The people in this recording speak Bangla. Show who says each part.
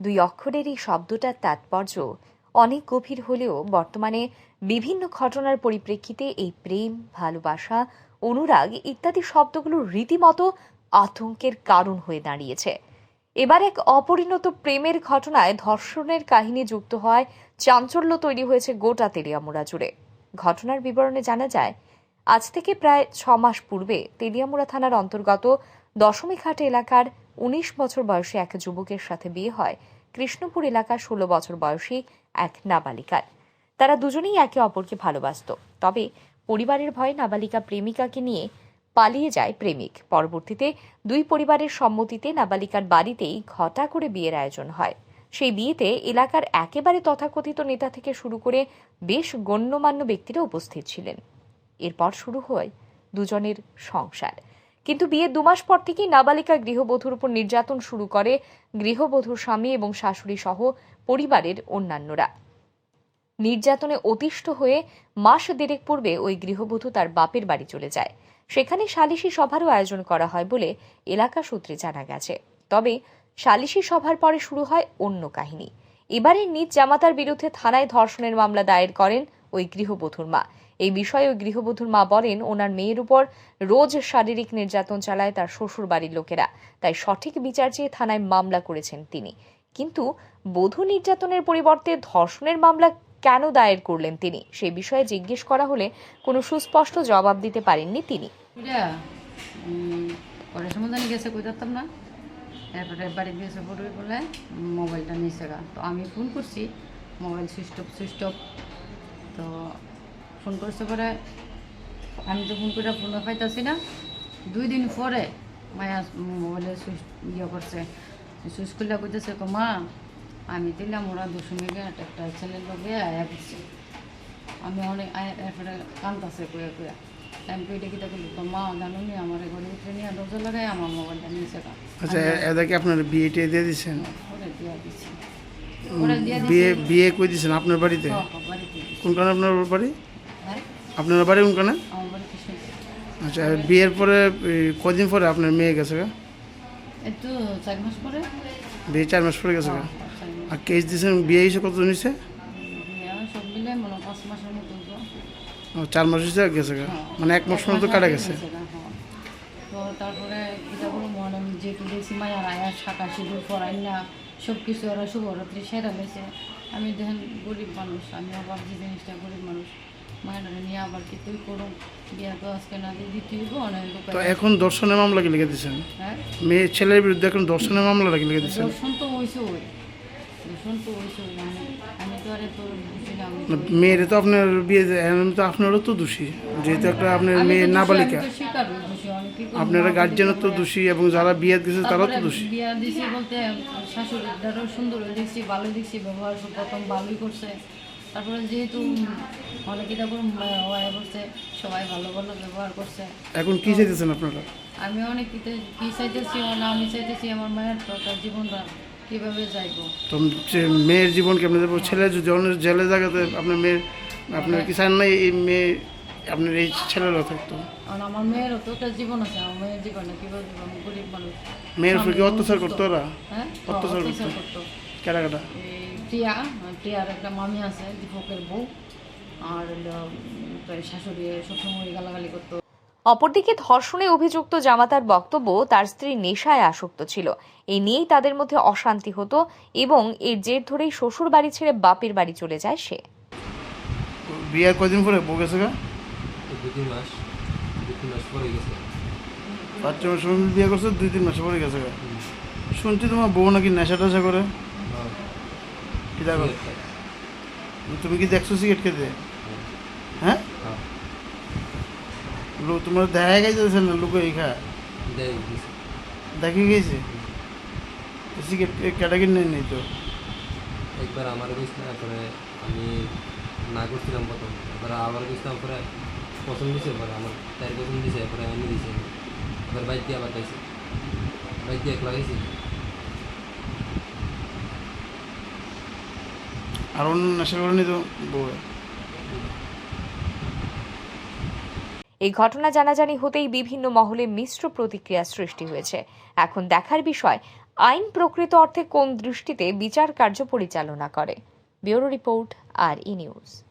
Speaker 1: দুই অক্ষরের এই শব্দটার তাৎপর্য অনেক গভীর হলেও বর্তমানে বিভিন্ন ঘটনার পরিপ্রেক্ষিতে এই প্রেম, ভালোবাসা, অনুরাগ ইত্যাদি শব্দগুলো রীতিমতো আতঙ্কের কারণ হয়ে দাঁড়িয়েছে। এবার এক অপরিণত প্রেমের ঘটনায় ধর্ষণের কাহিনী যুক্ত হয় চাঞ্চল্য তৈরি হয়েছে গোটা তেলিয়ামুড়া জুড়ে। ঘটনার বিবরণে জানা যায়, আজ থেকে প্রায় ছ মাস পূর্বে তেলিয়ামুড়া থানার অন্তর্গত দশমীঘাট এলাকার উনিশ বছর বয়সী এক যুবকের সাথে বিয়ে হয়। কৃষ্ণপুর এলাকার ষোলো বছর বয়সী এক নাবালিকার। তারা দুজনেই একে অপরকে ভালোবাসত। তবে পরিবারের ভয়ে নাবালিকা প্রেমিকাকে নিয়ে পালিয়ে যায় প্রেমিক। পরবর্তীতে দুই পরিবারের সম্মতিতে নাবালিকার বাড়িতেই ঘটা করে বিয়ের আয়োজন হয়। সেই বিয়েতে এলাকার একেবারে তথাকথিত নেতা থেকে শুরু করে বেশ গণ্যমান্য ব্যক্তিরা উপস্থিত ছিলেন। এরপর শুরু হয় দুজনের সংসার। কিন্তু বিয়ের দুমাস পর থেকেই নাবালিকা গৃহবধূর উপর নির্যাতন শুরু করে গৃহবধূর স্বামী এবং শাশুড়ি সহ পরিবারের অন্যান্যরা। নির্যাতনে অতিষ্ঠ হয়ে মাস দেড়েক পূর্বে ওই গৃহবধূ তার বাপের বাড়ি চলে যায়। সেখানে সালিশি সভারও আয়োজন করা হয় বলে এলাকা সূত্রে জানা গেছে। তবে সালিশি সভার পরে শুরু হয় অন্য কাহিনী। এবারে নিজ জামাতার বিরুদ্ধে থানায় ধর্ষণের মামলা দায়ের করেন ওই গৃহবধূর মা। এই বিষয়ে ওই গৃহবধূর মা বলেন, ওনার মেয়ের উপর রোজ শারীরিক নির্যাতন চালায় তার শ্বশুর বাড়ির লোকেরা। তাই সঠিক বিচার চেয়ে থানায় মামলা করেছেন তিনি। কিন্তু বধূ নির্যাতনের পরিবর্তে ধর্ষণের মামলা কেন দায়ের করলেন তিনি? সেই বিষয়ে জিজ্ঞেস করা হলে কোনো সুস্পষ্ট জবাব দিতে পারেননি তিনি।
Speaker 2: এটা পরে সমাধানে গেছে পড়বে বলে মোবাইলটা নিয়েছে তো আমি ফোন করছি, mobile switch off switch off তো ফোন করছে পরে আমি তো ফোন করে ফোন পাইতাছি না। দুই দিন পরে মায়া মোবাইলে সুইচ ইয়ে করছে। সুইচ কইতেছে কো মা আমি দিলাম ওরা দুশো মেগে একটা ছেলের লগে আয়া করছে। আমি অনেক এরপরে কান্দাছে কয়ে কয়ে আমি পেটে কিটা করলি তো মা জানো নি আমার ঘরে ভিতরে নিয়ে দরজা লাগাই আমার মোবাইলটা গা
Speaker 3: আচ্ছা এদেরকে আপনার বিয়ে টিয়ে দিয়ে দিচ্ছেন
Speaker 2: ওরে দিয়া দিয়া
Speaker 3: বিয়ে বিয়ে করে দিচ্ছেন আপনার বাড়িতে। কোনখানে আপনার বাড়ি
Speaker 2: হ্যাঁ
Speaker 3: আপনার বাড়ি কোনখানে আচ্ছা বিয়ের পরে কদিন পরে আপনার মেয়ে গেছে গা?
Speaker 2: একটু চার মাস পরে
Speaker 3: বিয়ে চার মাস পরে গেছে গা?
Speaker 2: হ্যাঁ।
Speaker 3: আর কেস দিয়েছেন বিয়ে হিসেবে কত ও, চার মাস হিসেবে গেছে গা?
Speaker 2: হ্যাঁ।
Speaker 3: মানে এক মাস মতো কাটা গেছে
Speaker 2: তারপরে এটা বলো মনে আমি যেহেতু দেখছি মায়ার আয়া শাখা সিঁদুর পরাই না সব কিছু ওরা শুভরাত্রি সেরা লেছে আমি দেখেন গরিব মানুষ আমি আবার যে জিনিসটা গরিব মানুষ মায়ের নিয়ে আবার তো
Speaker 3: এখন দর্শনের মামলা কি লিখে দিচ্ছেন
Speaker 2: হ্যাঁ?
Speaker 3: মেয়ে ছেলের বিরুদ্ধে এখন দর্শনের মামলা কি লিখে দিচ্ছেন
Speaker 2: দর্শন তো হয়েছে ওই।
Speaker 3: মেয়ের তো আপনার বিয়ে তো আপনারও তো দোষী। যেহেতু একটা আপনার মেয়ে নাবালিকা। আপনারা গার্জেনও তো দোষী এবং যারা বিয়ে দিয়েছে তারাও তো দোষী।
Speaker 2: বিয়া দিছি বলতে শাশুড়িটারও সুন্দর দেখছি ভালো দেখছি ব্যবহার প্রথম ভালোই করছে। তারপরে যেহেতু অনেকে তারপর করছে সবাই ভালো ভালো ব্যবহার করছে।
Speaker 3: এখন কি চাইতেছেন আপনারা?
Speaker 2: আমি অনেক কি চাইতেছি না আমি চাইতেছি আমার মায়ের তার জীবনটা কীভাবে যাইবো?
Speaker 3: তো মেয়ের জীবন কেমনে যাব? ছেলে যদি জেলে জায়গাতে আপনার মেয়ের আপনার কি চান না এই মেয়ে আপনার এই ছেলেরা থাকতো
Speaker 2: কারণ আমার মেয়েরও তো একটা জীবন আছে আমার মেয়ের জীবনে কীভাবে আমি গরিব মানুষ।
Speaker 3: মেয়ের উপর কি অত্যাচার করতো ওরা?
Speaker 2: হ্যাঁ?
Speaker 3: অত্যাচার করতো? কেটা কেটা
Speaker 2: টিয়া টিয়ার একটা মামি আছে দীপকের বউ। আর তার শাশুড়ি সবসময় গালাগালি করতো।
Speaker 1: অপরদিকে ধর্ষণে অভিযুক্ত জামাতার বক্তব্য তার স্ত্রী নেশায় আসক্ত ছিল। এই নিয়েই তাদের মধ্যে অশান্তি হতো এবং এর জের ধরেই শ্বশুর বাড়ি ছেড়ে বাপের বাড়ি চলে যায় সে।
Speaker 3: বিয়ের কদিন পরে? বউ গেছে গা?
Speaker 4: এই দু তিন মাস। দু মাস পরে গেছে।
Speaker 3: বাচ্চা মাস বিয়ে করছে দুই তিন মাস পরে গেছে গা? শুনছি তোমার বউ নাকি নেশা টেশা করে।
Speaker 4: হ্যাঁ,
Speaker 3: কি দেখো? তুমি কি দেখছ সিগারেট খেতে? হ্যাঁ।
Speaker 4: হ্যাঁ,
Speaker 3: লোক তোমার দেখা গেছে না লোক এই খা
Speaker 4: দিছে।
Speaker 3: দেখে গেছে কেটা কিনে নেই তো।
Speaker 4: একবার আমার গেছিল তারপরে আমি না করছিলাম প্রথম। এবার আবার গেছিলাম পরে পছন্দ দিছে পরে আমার তাই পছন্দ দিছে পরে আমি দিছে এবার বাইক দিয়ে আবার খাইছি। বাইক দিয়ে একলা খাইছি।
Speaker 3: আর অন্য নেশা করে নি তো বউ
Speaker 1: এই ঘটনা জানাজানি হতেই বিভিন্ন মহলে মিশ্র প্রতিক্রিয়া সৃষ্টি হয়েছে। এখন দেখার বিষয়, আইন প্রকৃত অর্থে কোন দৃষ্টিতে বিচার কার্য পরিচালনা করে? ব্যুরো রিপোর্ট, আর ই নিউজ।